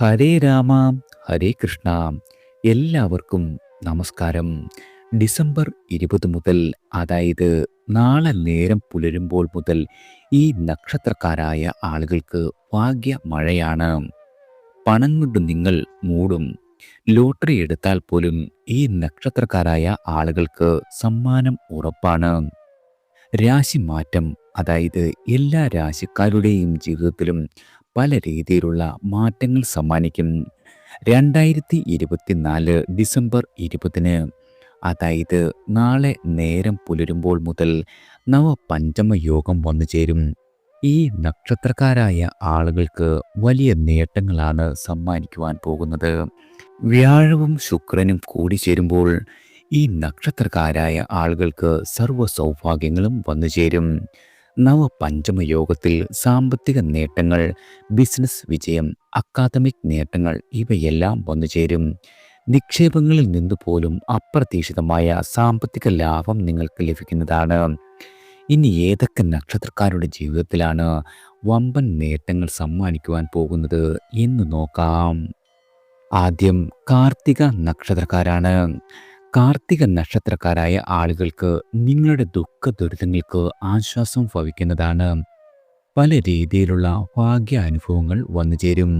ഹരേ രാമ ഹരേ കൃഷ്ണ. എല്ലാവർക്കും നമസ്കാരം. ഡിസംബർ ഇരുപത് മുതൽ അതായത് നാളെ നേരം പുലരുമ്പോൾ മുതൽ ഈ നക്ഷത്രക്കാരായ ആളുകൾക്ക് ഭാഗ്യ മഴയാണ്. പണം കൊണ്ട് നിങ്ങൾ മൂടും. ലോട്ടറി എടുത്താൽ പോലും ഈ നക്ഷത്രക്കാരായ ആളുകൾക്ക് സമ്മാനം ഉറപ്പാണ്. രാശി മാറ്റം അതായത് എല്ലാ രാശിക്കാരുടെയും ജീവിതത്തിലും പല രീതിയിലുള്ള മാറ്റങ്ങൾ സമ്മാനിക്കും. രണ്ടായിരത്തി ഇരുപത്തിനാല് ഡിസംബർ ഇരുപതിന് അതായത് നാളെ നേരം പുലരുമ്പോൾ മുതൽ നവപഞ്ചമ യോഗം വന്നു ചേരും. ഈ നക്ഷത്രക്കാരായ ആളുകൾക്ക് വലിയ നേട്ടങ്ങളാണ് സമ്മാനിക്കുവാൻ പോകുന്നത്. വ്യാഴവും ശുക്രനും കൂടി ചേരുമ്പോൾ ഈ നക്ഷത്രക്കാരായ ആളുകൾക്ക് സർവ സൗഭാഗ്യങ്ങളും വന്നു ചേരും. നവപഞ്ചമ യോഗത്തിൽ സാമ്പത്തിക നേട്ടങ്ങൾ ബിസിനസ് വിജയം അക്കാദമിക് നേട്ടങ്ങൾ ഇവയെല്ലാം വന്നു ചേരും നിക്ഷേപങ്ങളിൽ നിന്നുപോലും അപ്രതീക്ഷിതമായ സാമ്പത്തിക ലാഭം നിങ്ങൾക്ക് ലഭിക്കുന്നതാണ്. ഇനി ഏതൊക്കെ നക്ഷത്രക്കാരുടെ ജീവിതത്തിലാണ് വമ്പൻ നേട്ടങ്ങൾ സമ്മാനിക്കുവാൻ പോകുന്നത് എന്ന് നോക്കാം. ആദ്യം കാർത്തിക നക്ഷത്രക്കാരാണ്. കാർത്തിക നക്ഷത്രക്കാരായ ആളുകൾക്ക് നിങ്ങളുടെ ദുഃഖ ദുരിതങ്ങൾക്ക് ആശ്വാസം ഭവിക്കുന്നതാണ്. പല രീതിയിലുള്ള ഭാഗ്യ അനുഭവങ്ങൾ വന്നു ചേരും.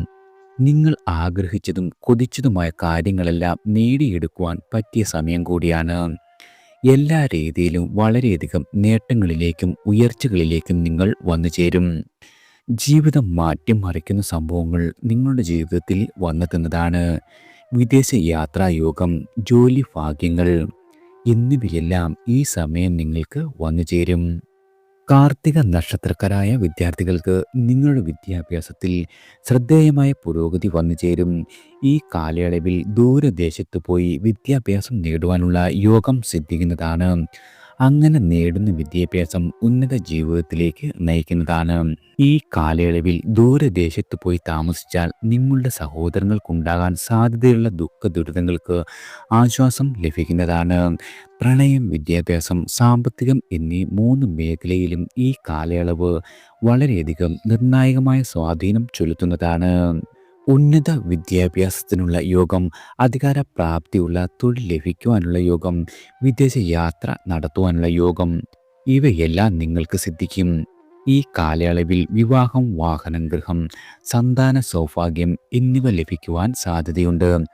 നിങ്ങൾ ആഗ്രഹിച്ചതും കൊതിച്ചതുമായ കാര്യങ്ങളെല്ലാം നേടിയെടുക്കുവാൻ പറ്റിയ സമയം കൂടിയാണ്. എല്ലാ രീതിയിലും വളരെയധികം നേട്ടങ്ങളിലേക്കും ഉയർച്ചകളിലേക്കും നിങ്ങൾ വന്നു ചേരും. ജീവിതം മാറ്റിമറിക്കുന്ന സംഭവങ്ങൾ നിങ്ങളുടെ ജീവിതത്തിൽ വന്നെത്തുന്നതാണ്. വിദേശ യാത്രായോഗം ജോലി ഭാഗ്യങ്ങൾ എന്നിവയെല്ലാം ഈ സമയം നിങ്ങൾക്ക് വന്നു ചേരും കാർത്തിക നക്ഷത്രക്കാരായ വിദ്യാർത്ഥികൾക്ക് നിങ്ങളുടെ വിദ്യാഭ്യാസത്തിൽ ശ്രദ്ധേയമായ പുരോഗതി വന്നു ചേരും ഈ കാലയളവിൽ ദൂരദേശത്ത് പോയി വിദ്യാഭ്യാസം നേടുവാനുള്ള യോഗം സിദ്ധിക്കുന്നതാണ്. അങ്ങനെ നേടുന്ന വിദ്യാഭ്യാസം ഉന്നത ജീവിതത്തിലേക്ക് നയിക്കുന്നതാണ്. ഈ കാലയളവിൽ ദൂരദേശത്ത് പോയി താമസിച്ചാൽ നിങ്ങളുടെ സഹോദരങ്ങൾക്കുണ്ടാകാൻ സാധ്യതയുള്ള ദുഃഖ ദുരിതങ്ങൾക്ക് ആശ്വാസം ലഭിക്കുന്നതാണ്. പ്രണയം വിദ്യാഭ്യാസം സാമ്പത്തികം എന്നീ മൂന്ന് മേഖലയിലും ഈ കാലയളവ് വളരെയധികം നിർണായകമായ സ്വാധീനം ചെലുത്തുന്നതാണ്. ഉന്നത വിദ്യാഭ്യാസത്തിനുള്ള യോഗം അധികാര പ്രാപ്തിയുള്ള തൊഴിൽ ലഭിക്കുവാനുള്ള യോഗം വിദേശ യാത്ര നടത്തുവാനുള്ള യോഗം ഇവയെല്ലാം നിങ്ങൾക്ക് സിദ്ധിക്കും. ഈ കാലയളവിൽ വിവാഹം വാഹനം ഗൃഹം സന്താന സൗഭാഗ്യം എന്നിവ ലഭിക്കുവാൻ സാധ്യതയുണ്ട്.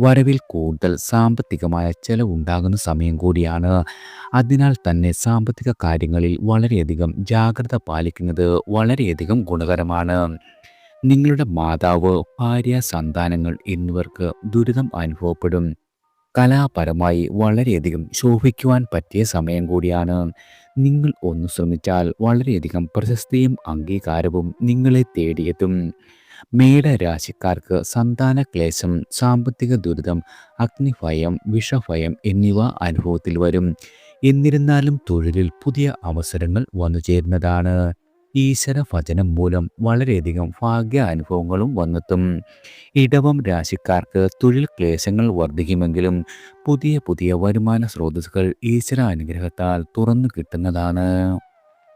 വരവിൽ കൂടുതൽ സാമ്പത്തികമായ ചെലവുണ്ടാകുന്ന സമയം കൂടിയാണ്. അതിനാൽ തന്നെ സാമ്പത്തിക കാര്യങ്ങളിൽ വളരെയധികം ജാഗ്രത പാലിക്കുന്നത് വളരെയധികം ഗുണകരമാണ്. നിങ്ങളുടെ മാതാവ് ഭാര്യ സന്താനങ്ങൾ എന്നിവർക്ക് ദുരിതം അനുഭവപ്പെടും. കലാപരമായി വളരെയധികം ശോഭിക്കുവാൻ പറ്റിയ സമയം കൂടിയാണ്. നിങ്ങൾ ഒന്ന് ശ്രമിച്ചാൽ വളരെയധികം പ്രശസ്തിയും അംഗീകാരവും നിങ്ങളെ തേടിയെത്തും. മേടരാശിക്കാർക്ക് സന്താന ക്ലേശം സാമ്പത്തിക ദുരിതം അഗ്നിഭയം വിഷഭയം എന്നിവ അനുഭവത്തിൽ വരും. എന്നിരുന്നാലും തൊഴിലിൽ പുതിയ അവസരങ്ങൾ വന്നു ചേരുന്നതാണ് ഈശ്വര വചനം മൂലം വളരെയധികം ഭാഗ്യ അനുഭവങ്ങളും വന്നെത്തും. ഇടവം രാശിക്കാർക്ക് തൊഴിൽ ക്ലേശങ്ങൾ വർദ്ധിക്കുമെങ്കിലും പുതിയ പുതിയ വരുമാന സ്രോതസ്സുകൾ ഈശ്വര അനുഗ്രഹത്താൽ തുറന്നു കിട്ടുന്നതാണ്.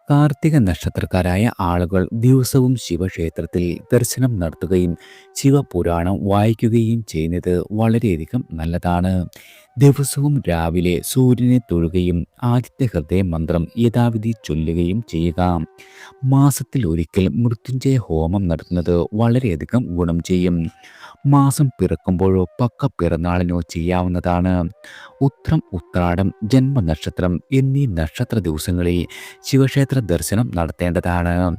കാർത്തിക നക്ഷത്രക്കാരായ ആളുകൾ ദിവസവും ശിവക്ഷേത്രത്തിൽ ദർശനം നടത്തുകയും ശിവപുരാണം വായിക്കുകയും ചെയ്യുന്നത് വളരെയധികം നല്ലതാണ്. ദിവസവും രാവിലെ സൂര്യനെ തൊഴുകയും ആദിത്യ ഹൃദയ മന്ത്രം യഥാവിധി ചൊല്ലുകയും ചെയ്യുക. മാസത്തിൽ ഒരിക്കൽ മൃത്യുഞ്ജയ ഹോമം നടത്തുന്നത് വളരെയധികം ഗുണം ചെയ്യും. മാസം പിറക്കുമ്പോഴോ പക്ക പിറന്നാളിനോ ചെയ്യാവുന്നതാണ്. ഉത്രം ഉത്രാടം ജന്മനക്ഷത്രം എന്നീ നക്ഷത്ര ദിവസങ്ങളിൽ ശിവക്ഷേത്ര ദർശനം നടത്തേണ്ടതാണ്.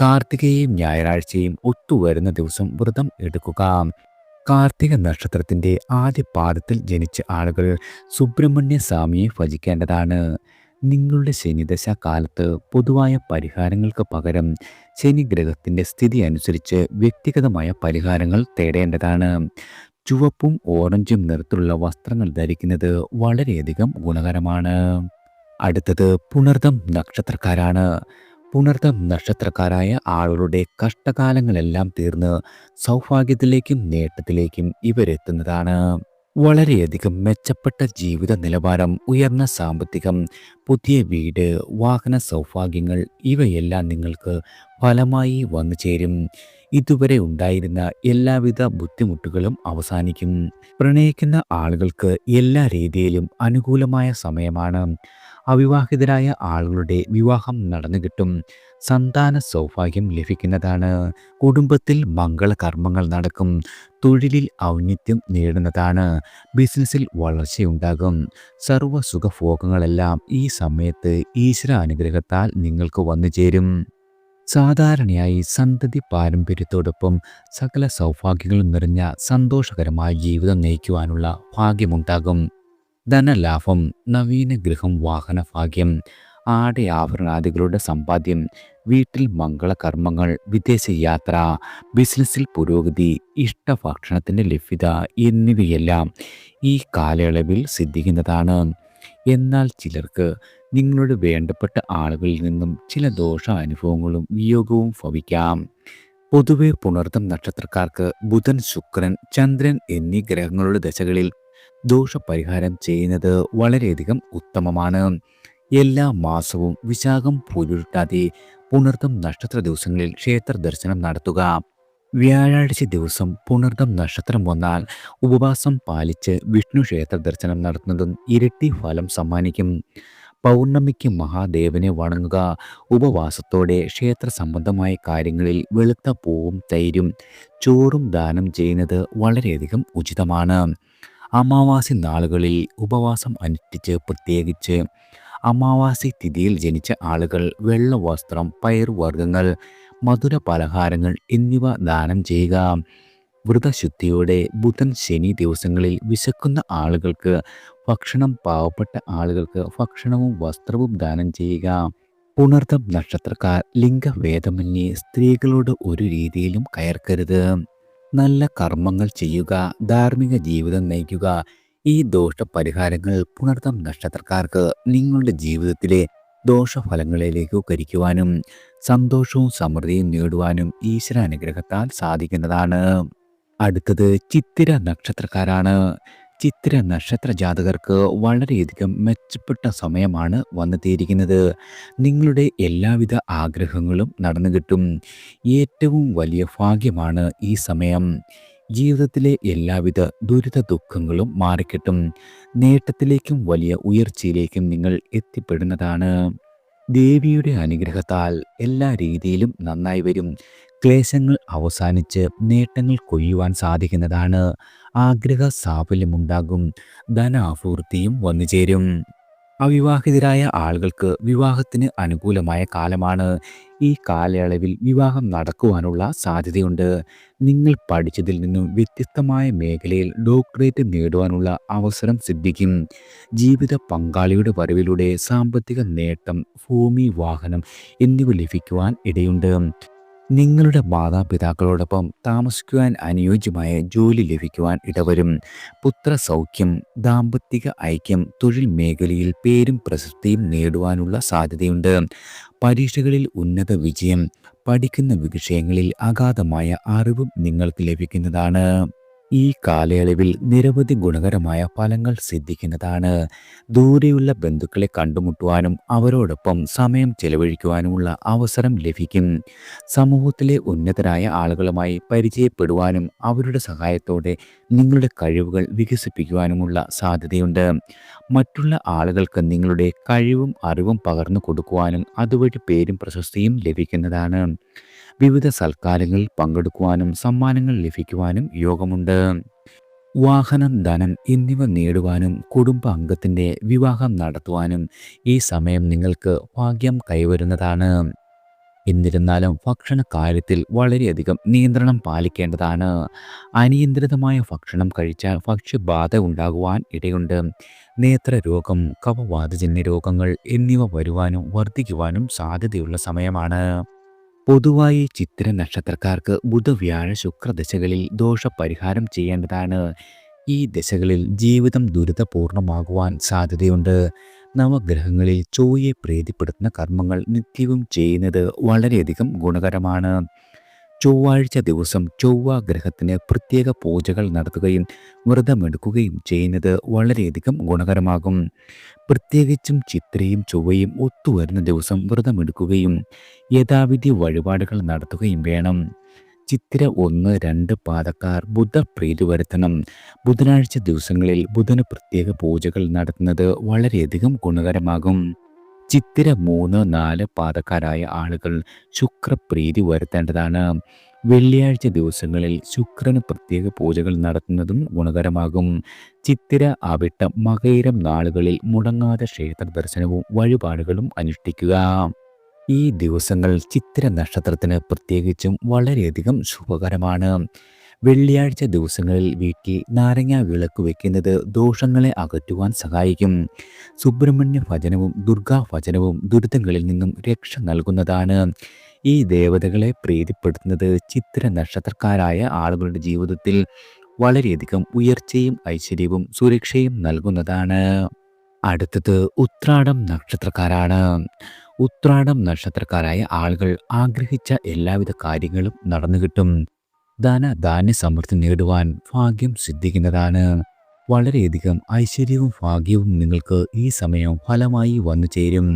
കാർത്തികയും ഞായറാഴ്ചയും ഒത്തുവരുന്ന ദിവസം വ്രതം എടുക്കുക. കാർത്തിക നക്ഷത്രത്തിന്റെ ആദ്യ പാദത്തിൽ ജനിച്ച ആളുകൾ സുബ്രഹ്മണ്യ സ്വാമിയെ ഭജിക്കേണ്ടതാണ്. നിങ്ങളുടെ ശനിദശ കാലത്ത് പൊതുവായ പരിഹാരങ്ങൾക്ക് പകരം ശനി ഗ്രഹത്തിന്റെ സ്ഥിതി അനുസരിച്ച് വ്യക്തിഗതമായ പരിഹാരങ്ങൾ തേടേണ്ടതാണ്. ചുവപ്പും ഓറഞ്ചും നിറത്തിലുള്ള വസ്ത്രങ്ങൾ ധരിക്കുന്നത് വളരെയധികം ഗുണകരമാണ്. അടുത്തത് പുണർദം നക്ഷത്രക്കാരാണ്. പുണർദം നക്ഷത്രക്കാരായ ആളുകളുടെ കഷ്ടകാലങ്ങളെല്ലാം തീർന്ന് സൗഭാഗ്യത്തിലേക്കും നേട്ടത്തിലേക്കും ഇവരെത്തുന്നതാണ് വളരെയധികം മെച്ചപ്പെട്ട ജീവിത നിലവാരം, ഉയർന്ന സാമ്പത്തികം, പുതിയ വീട്, വാഹന സൗഭാഗ്യങ്ങൾ ഇവയെല്ലാം നിങ്ങൾക്ക് ഫലമായി വന്നു ചേരും. ഇതുവരെ ഉണ്ടായിരുന്ന എല്ലാവിധ ബുദ്ധിമുട്ടുകളും അവസാനിക്കും. പ്രണയിക്കുന്ന ആളുകൾക്ക് എല്ലാ രീതിയിലും അനുകൂലമായ സമയമാണ്. അവിവാഹിതരായ ആളുകളുടെ വിവാഹം നടന്നു കിട്ടും സന്താന സൗഭാഗ്യം ലഭിക്കുന്നതാണ്. കുടുംബത്തിൽ മംഗളകർമ്മങ്ങൾ നടക്കും. തൊഴിലിൽ ഔന്നിത്യം നേടുന്നതാണ്. ബിസിനസ്സിൽ വളർച്ചയുണ്ടാകും. സർവ സുഖഭോഗങ്ങളെല്ലാം ഈ സമയത്ത് ഈശ്വര അനുഗ്രഹത്താൽ നിങ്ങൾക്ക് വന്നു ചേരും സാധാരണയായി സന്തതി പാരമ്പര്യത്തോടൊപ്പം സകല സൗഭാഗ്യങ്ങളും നിറഞ്ഞ സന്തോഷകരമായ ജീവിതം നയിക്കുവാനുള്ള ഭാഗ്യമുണ്ടാകും. ധനലാഭം, നവീന ഗൃഹം വാഹന ഭാഗ്യം, ആടയാഭരണാദികളുടെ സമ്പാദ്യം, വീട്ടിൽ മംഗളകർമ്മങ്ങൾ, വിദേശയാത്ര, ബിസിനസ്സിൽ പുരോഗതി, ഇഷ്ടഭക്ഷണത്തിന്റെ ലഭ്യത എന്നിവയെല്ലാം ഈ കാലയളവിൽ സിദ്ധിക്കുന്നതാണ്. എന്നാൽ ചിലർക്ക് നിങ്ങളുടെ വേണ്ടപ്പെട്ട ആളുകളിൽ നിന്നും ചില ദോഷ അനുഭവങ്ങളും വിയോഗവും ഭവിക്കാം. പൊതുവെ പുണർത്തം നക്ഷത്രക്കാർക്ക് ബുധൻ, ശുക്രൻ, ചന്ദ്രൻ എന്നീ ഗ്രഹങ്ങളുടെ ദശകളിൽ ദോഷപരിഹാരം ചെയ്യുന്നത് വളരെയധികം ഉത്തമമാണ്. എല്ലാ മാസവും വിശാഖം, പൂരുരുട്ടാതി, പുണർതം നക്ഷത്ര ദിവസങ്ങളിൽ ക്ഷേത്ര ദർശനം നടത്തുക. വ്യാഴാഴ്ച ദിവസം പുണർതം നക്ഷത്രം വന്നാൽ ഉപവാസം പാലിച്ച് വിഷ്ണു ക്ഷേത്ര ദർശനം നടത്തുന്നതും ഇരട്ടി ഫലം സമ്മാനിക്കും. പൗർണമിക്ക് മഹാദേവനെ വണങ്ങുക. ഉപവാസത്തോടെ ക്ഷേത്ര സംബന്ധമായ കാര്യങ്ങളിൽ വെളുത്ത പൂവും തൈരും ചോറും ദാനം ചെയ്യുന്നത് വളരെയധികം ഉചിതമാണ്. അമാവാസി നാളുകളിൽ ഉപവാസം അനുഷ്ഠിച്ച് പ്രത്യേകിച്ച് അമാവാസി തിഥിയിൽ ജനിച്ച ആളുകൾ വെള്ള വസ്ത്രം, മധുര പലഹാരങ്ങൾ എന്നിവ ദാനം ചെയ്യുക. വ്രതശുദ്ധിയോടെ ബുധൻ, ശനി ദിവസങ്ങളിൽ വിശക്കുന്ന ആളുകൾക്ക് ഭക്ഷണം, പാവപ്പെട്ട ആളുകൾക്ക് ഭക്ഷണവും വസ്ത്രവും ദാനം ചെയ്യുക. പുണർതം നക്ഷത്രക്കാർ ലിംഗഭേദമന്യേ സ്ത്രീകളോട് ഒരു രീതിയിലും കയർക്കരുത്. നല്ല കർമ്മങ്ങൾ ചെയ്യുക. ധാർമ്മിക ജീവിതം നയിക്കുക. ഈ ദോഷപരിഹാരങ്ങൾ പുണർത്തം നക്ഷത്രക്കാർക്ക് നിങ്ങളുടെ ജീവിതത്തിലെ ദോഷഫലങ്ങളിലേക്ക് കരിക്കുവാനും സന്തോഷവും സമൃദ്ധിയും നേടുവാനും ഈശ്വരാനുഗ്രഹത്താൽ സാധിക്കുന്നതാണ്. അടുത്തത് ചിത്തിര നക്ഷത്രക്കാരാണ്. ചിത്തിര നക്ഷത്ര ജാതകർക്ക് വളരെയധികം മെച്ചപ്പെട്ട സമയമാണ് വന്നെത്തിയിരിക്കുന്നത്. നിങ്ങളുടെ എല്ലാവിധ ആഗ്രഹങ്ങളും നടന്നു കിട്ടും ഏറ്റവും വലിയ ഭാഗ്യമാണ് ഈ സമയം. ജീവിതത്തിലെ എല്ലാവിധ ദുരിത ദുഃഖങ്ങളും മാറിക്കിട്ടും. നേട്ടത്തിലേക്കും വലിയ ഉയർച്ചയിലേക്കും നിങ്ങൾ എത്തിപ്പെടുന്നതാണ്. ദേവിയുടെ അനുഗ്രഹത്താൽ എല്ലാ രീതിയിലും നന്നായി വരും. ക്ലേശങ്ങൾ അവസാനിച്ച് നേട്ടങ്ങൾ കൊയ്യുവാൻ സാധിക്കുന്നതാണ്. ആഗ്രഹ സാഫല്യമുണ്ടാകും. ധനാഭിവൃദ്ധിയും വന്നുചേരും. അവിവാഹിതരായ ആളുകൾക്ക് വിവാഹത്തിന് അനുകൂലമായ കാലമാണ്. ഈ കാലയളവിൽ വിവാഹം നടക്കുവാനുള്ള സാധ്യതയുണ്ട്. നിങ്ങൾ പഠിച്ചതിൽ നിന്നും വ്യത്യസ്തമായ മേഖലയിൽ ഡോക്ടറേറ്റ് നേടുവാനുള്ള അവസരം സിദ്ധിക്കും. ജീവിത പങ്കാളിയുടെ വരവിലൂടെ സാമ്പത്തിക നേട്ടം, ഭൂമി, വാഹനം എന്നിവ ലഭിക്കുവാൻ ഇടയുണ്ട്. നിങ്ങളുടെ മാതാപിതാക്കളോടൊപ്പം താമസിക്കുവാൻ അനുയോജ്യമായ ജോലി ലഭിക്കുവാൻ ഇടവരും. പുത്രസൗഖ്യം, ദാമ്പത്തിക ഐക്യം, തൊഴിൽ മേഖലയിൽ പേരും പ്രശസ്തിയും നേടുവാനുള്ള സാധ്യതയുണ്ട്. പരീക്ഷകളിൽ ഉന്നത വിജയം, പഠിക്കുന്ന വിഷയങ്ങളിൽ അഗാധമായ അറിവും നിങ്ങൾക്ക് ലഭിക്കുന്നതാണ്. ഈ കാലയളവിൽ നിരവധി ഗുണകരമായ ഫലങ്ങൾ സിദ്ധിക്കുന്നതാണ്. ദൂരെയുള്ള ബന്ധുക്കളെ കണ്ടുമുട്ടുവാനും അവരോടൊപ്പം സമയം ചെലവഴിക്കുവാനുമുള്ള അവസരം ലഭിക്കും. സമൂഹത്തിലെ ഉന്നതരായ ആളുകളുമായി പരിചയപ്പെടുവാനും അവരുടെ സഹായത്തോടെ നിങ്ങളുടെ കഴിവുകൾ വികസിപ്പിക്കുവാനുമുള്ള സാധ്യതയുണ്ട്. മറ്റുള്ള ആളുകൾക്ക് നിങ്ങളുടെ കഴിവും അറിവും പകർന്നു കൊടുക്കുവാനും അതുവഴി പേരും പ്രശസ്തിയും ലഭിക്കുന്നതാണ്. വിവിധ സൽക്കാരങ്ങളിൽ പങ്കെടുക്കുവാനും സമ്മാനങ്ങൾ ലഭിക്കുവാനും യോഗമുണ്ട്. വാഹനം, ധനം എന്നിവ നേടുവാനും കുടുംബ അംഗത്തിന്റെ വിവാഹം നടത്തുവാനും ഈ സമയം നിങ്ങൾക്ക് ഭാഗ്യം കൈവരുന്നതാണ്. എന്നിരുന്നാലും ഭക്ഷണ കാര്യത്തിൽ വളരെയധികം നിയന്ത്രണം പാലിക്കേണ്ടതാണ്. അനിയന്ത്രിതമായ ഭക്ഷണം കഴിച്ചാൽ ഭക്ഷ്യബാധ ഉണ്ടാകുവാൻ ഇടയുണ്ട്. നേത്രരോഗം, കഫവാതജന്യ രോഗങ്ങൾ എന്നിവ വരുവാനും വർദ്ധിക്കുവാനും സാധ്യതയുള്ള സമയമാണ്. പൊതുവായി ചിത്ര നക്ഷത്രക്കാർക്ക് ബുധ, വ്യാഴ, ശുക്ര ദശകളിൽ ദോഷപരിഹാരം ചെയ്യേണ്ടതാണ്. ഈ ദശകളിൽ ജീവിതം ദുരിതപൂർണമാകുവാൻ സാധ്യതയുണ്ട്. നവഗ്രഹങ്ങളിൽ ചൊവ്വയെ പ്രീതിപ്പെടുത്തുന്ന കർമ്മങ്ങൾ നിത്യവും ചെയ്യുന്നത് വളരെയധികം ഗുണകരമാണ്. ചൊവ്വാഴ്ച ദിവസം ചൊവ്വ ഗ്രഹത്തിന് പ്രത്യേക പൂജകൾ നടത്തുകയും വ്രതമെടുക്കുകയും ചെയ്യുന്നത് വളരെയധികം ഗുണകരമാകും. പ്രത്യേകിച്ചും ചിത്രയും ചൊവ്വയും ഒത്തുവരുന്ന ദിവസം വ്രതമെടുക്കുകയും യഥാവിധി വഴിപാടുകൾ നടത്തുകയും വേണം. ചിത്തിര ഒന്ന് രണ്ട് പാദക്കാർ ബുധപ്രീതി വരുത്തണം. ബുധനാഴ്ച ദിവസങ്ങളിൽ ബുധന് പ്രത്യേക പൂജകൾ നടത്തുന്നത് വളരെയധികം ഗുണകരമാകും. ചിത്തിര മൂന്ന് നാല് പാതക്കാരായ ആളുകൾ ശുക്രപ്രീതി വരുത്തേണ്ടതാണ്. വെള്ളിയാഴ്ച ദിവസങ്ങളിൽ ശുക്രന് പ്രത്യേക പൂജകൾ നടത്തുന്നതും ഗുണകരമാകും. ചിത്തിര അവിട്ട മകയിരം നാളുകളിൽ മുടങ്ങാതെ ക്ഷേത്ര ദർശനവും വഴിപാടുകളും അനുഷ്ഠിക്കുക. ഈ ദിവസങ്ങൾ ചിത്തിര നക്ഷത്രത്തിന് പ്രത്യേകിച്ചും വളരെയധികം ശുഭകരമാണ്. വെള്ളിയാഴ്ച ദിവസങ്ങളിൽ വീട്ടിൽ നാരങ്ങ വിളക്ക് വയ്ക്കുന്നത് ദോഷങ്ങളെ അകറ്റുവാൻ സഹായിക്കും. സുബ്രഹ്മണ്യ ഭജനവും ദുർഗാ ഭജനവും ദുരിതങ്ങളിൽ നിന്നും രക്ഷ നൽകുന്നതാണ്. ഈ ദേവതകളെ പ്രീതിപ്പെടുത്തുന്നത് ചിത്ര നക്ഷത്രക്കാരായ ആളുകളുടെ ജീവിതത്തിൽ വളരെയധികം ഉയർച്ചയും ഐശ്വര്യവും സുരക്ഷയും നൽകുന്നതാണ്. അടുത്തത് ഉത്രാടം നക്ഷത്രക്കാരാണ്. ഉത്രാടം നക്ഷത്രക്കാരായ ആളുകൾ ആഗ്രഹിച്ച എല്ലാവിധ കാര്യങ്ങളും നടന്നു കിട്ടും. ധന ധാന്യ സമൃദ്ധി നേടുവാൻ ഭാഗ്യം സിദ്ധിക്കുന്നതാണ്. വളരെയധികം ഐശ്വര്യവും ഭാഗ്യവും നിങ്ങൾക്ക് ഈ സമയം ഫലമായി വന്നു ചേരും.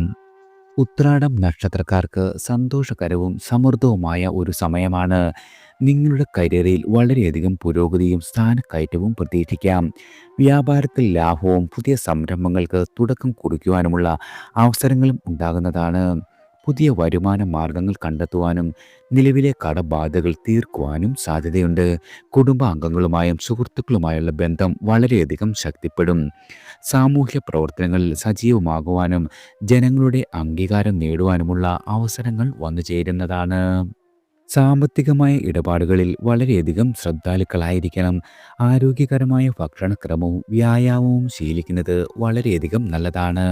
ഉത്രാടം നക്ഷത്രക്കാർക്ക് സന്തോഷകരവും സമൃദ്ധവുമായ ഒരു സമയമാണ്. നിങ്ങളുടെ കരിയറിൽ വളരെയധികം പുരോഗതിയും സ്ഥാനക്കയറ്റവും പ്രതീക്ഷിക്കാം. വ്യാപാരത്തിൽ ലാഭവും പുതിയ സംരംഭങ്ങൾക്ക് തുടക്കം കുറിക്കുവാനുമുള്ള അവസരങ്ങളും ഉണ്ടാകുന്നതാണ്. പുതിയ വരുമാന മാർഗങ്ങൾ കണ്ടെത്തുവാനും നിലവിലെ കടബാധകൾ തീർക്കുവാനും സാധ്യതയുണ്ട്. കുടുംബാംഗങ്ങളുമായും സുഹൃത്തുക്കളുമായുള്ള ബന്ധം വളരെയധികം ശക്തിപ്പെടും. സാമൂഹ്യ പ്രവർത്തനങ്ങളിൽ സജീവമാകുവാനും ജനങ്ങളുടെ അംഗീകാരം നേടുവാനുമുള്ള അവസരങ്ങൾ വന്നു ചേരുന്നതാണ്. സാമ്പത്തികമായ ഇടപാടുകളിൽ വളരെയധികം ശ്രദ്ധാലുക്കളായിരിക്കണം. ആരോഗ്യകരമായ ഭക്ഷണക്രമവും വ്യായാമവും ശീലിക്കുന്നത് വളരെയധികം നല്ലതാണ്.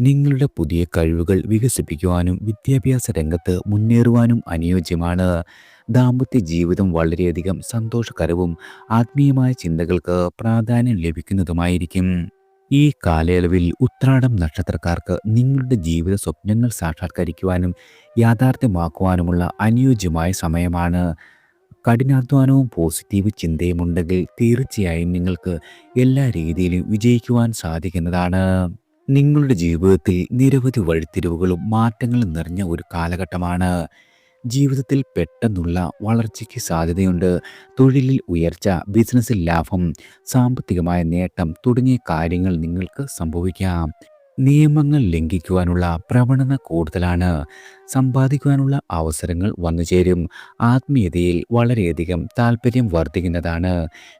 നിങ്ങളുടെ പുതിയ കഴിവുകൾ വികസിപ്പിക്കുവാനും വിദ്യാഭ്യാസ രംഗത്ത് മുന്നേറുവാനും അനുയോജ്യമാണ്. ദാമ്പത്യ ജീവിതം വളരെയധികം സന്തോഷകരവും ആത്മീയമായ ചിന്തകൾക്ക് പ്രാധാന്യം ലഭിക്കുന്നതുമായിരിക്കും. ഈ കാലയളവിൽ ഉത്രാടം നക്ഷത്രക്കാർക്ക് നിങ്ങളുടെ ജീവിത സ്വപ്നങ്ങൾ സാക്ഷാത്കരിക്കുവാനും യാഥാർത്ഥ്യമാക്കുവാനുമുള്ള അനുയോജ്യമായ സമയമാണ്. കഠിനാധ്വാനവും പോസിറ്റീവ് ചിന്തയും ഉണ്ടെങ്കിൽ തീർച്ചയായും നിങ്ങൾക്ക് എല്ലാ രീതിയിലും വിജയിക്കുവാൻ സാധിക്കുന്നതാണ്. നിങ്ങളുടെ ജീവിതത്തിൽ നിരവധി വഴിത്തിരിവുകളും മാറ്റങ്ങളും നിറഞ്ഞ ഒരു കാലഘട്ടമാണ്. ജീവിതത്തിൽ പെട്ടെന്നുള്ള വളർച്ചയ്ക്ക് സാധ്യതയുണ്ട്. തൊഴിലിൽ ഉയർച്ച ബിസിനസ്സിൽ ലാഭം സാമ്പത്തികമായ നേട്ടം തുടങ്ങിയ കാര്യങ്ങൾ നിങ്ങൾക്ക് സംഭവിക്കാം. നിയമങ്ങൾ ലംഘിക്കുവാനുള്ള പ്രവണത കൂടുതലാണ്. സമ്പാദിക്കുവാനുള്ള അവസരങ്ങൾ വന്നുചേരും. ആത്മീയതയിൽ വളരെയധികം താല്പര്യം വർദ്ധിക്കുന്നതാണ്.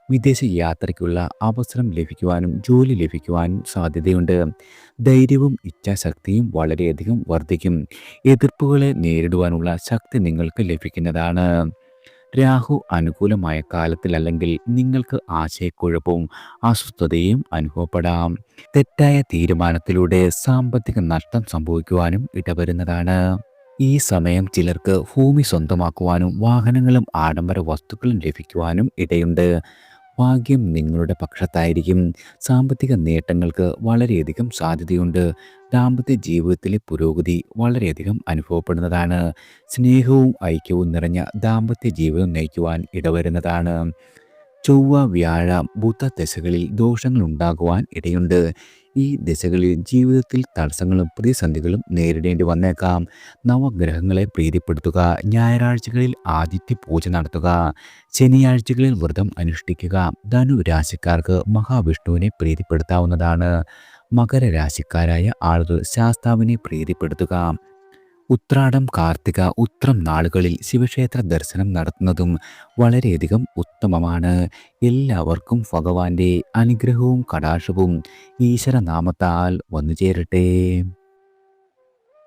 വിദേശ യാത്രയ്ക്കുള്ള അവസരം ലഭിക്കുവാനും ജോലി ലഭിക്കുവാനും സാധ്യതയുണ്ട്. ധൈര്യവും ഇച്ഛാശക്തിയും വളരെയധികം വർദ്ധിക്കും. എതിർപ്പുകളെ നേരിടുവാനുള്ള ശക്തി നിങ്ങൾക്ക് ലഭിക്കുന്നതാണ്. രാഹു അനുകൂലമായ കാലത്തിൽ അല്ലെങ്കിൽ നിങ്ങൾക്ക് ആശയക്കുഴപ്പവും അസ്വസ്ഥതയും അനുഭവപ്പെടാം. തെറ്റായ തീരുമാനത്തിലൂടെ സാമ്പത്തിക നഷ്ടം സംഭവിക്കുവാനും ഇടവരുന്നതാണ്. ഈ സമയം ചിലർക്ക് ഭൂമി സ്വന്തമാക്കുവാനും വാഹനങ്ങളും ആഡംബര വസ്തുക്കളും ലഭിക്കുവാനും ഇടയുണ്ട്. ഭാഗ്യം നിങ്ങളുടെ പക്ഷത്തായിരിക്കും. സാമ്പത്തിക നേട്ടങ്ങൾക്ക് വളരെയധികം സാധ്യതയുണ്ട്. ദാമ്പത്യ ജീവിതത്തിലെ പുരോഗതി വളരെയധികം അനുഭവപ്പെടുന്നതാണ്. സ്നേഹവും ഐക്യവും നിറഞ്ഞ ദാമ്പത്യ ജീവിതം നയിക്കുവാൻ ഇടവരുന്നതാണ്. ചൊവ്വ വ്യാഴ ബുധ ദശകളിൽ ദോഷങ്ങൾ ഉണ്ടാകുവാൻ ഇടയുണ്ട്. ഈ ദിശകളിൽ ജീവിതത്തിൽ തടസ്സങ്ങളും പ്രതിസന്ധികളും നേരിടേണ്ടി വന്നേക്കാം. നവഗ്രഹങ്ങളെ പ്രീതിപ്പെടുത്തുക ഞായറാഴ്ചകളിൽ ആദിത്യ പൂജ നടത്തുക ശനിയാഴ്ചകളിൽ വ്രതം അനുഷ്ഠിക്കുക ധനു രാശിക്കാർക്ക് മഹാവിഷ്ണുവിനെ പ്രീതിപ്പെടുത്താവുന്നതാണ്. മകരരാശിക്കാരായ ആളുകൾ ശാസ്താവിനെ പ്രീതിപ്പെടുത്തുക ഉത്രാടം കാർത്തിക ഉത്രം നാളുകളിൽ ശിവക്ഷേത്ര ദർശനം നടത്തുന്നതും വളരെയധികം ഉത്തമമാണ്. എല്ലാവർക്കും ഭഗവാന്റെ അനുഗ്രഹവും കടാക്ഷവും ഈശ്വരനാമത്താൽ വന്നു ചേരട്ടെ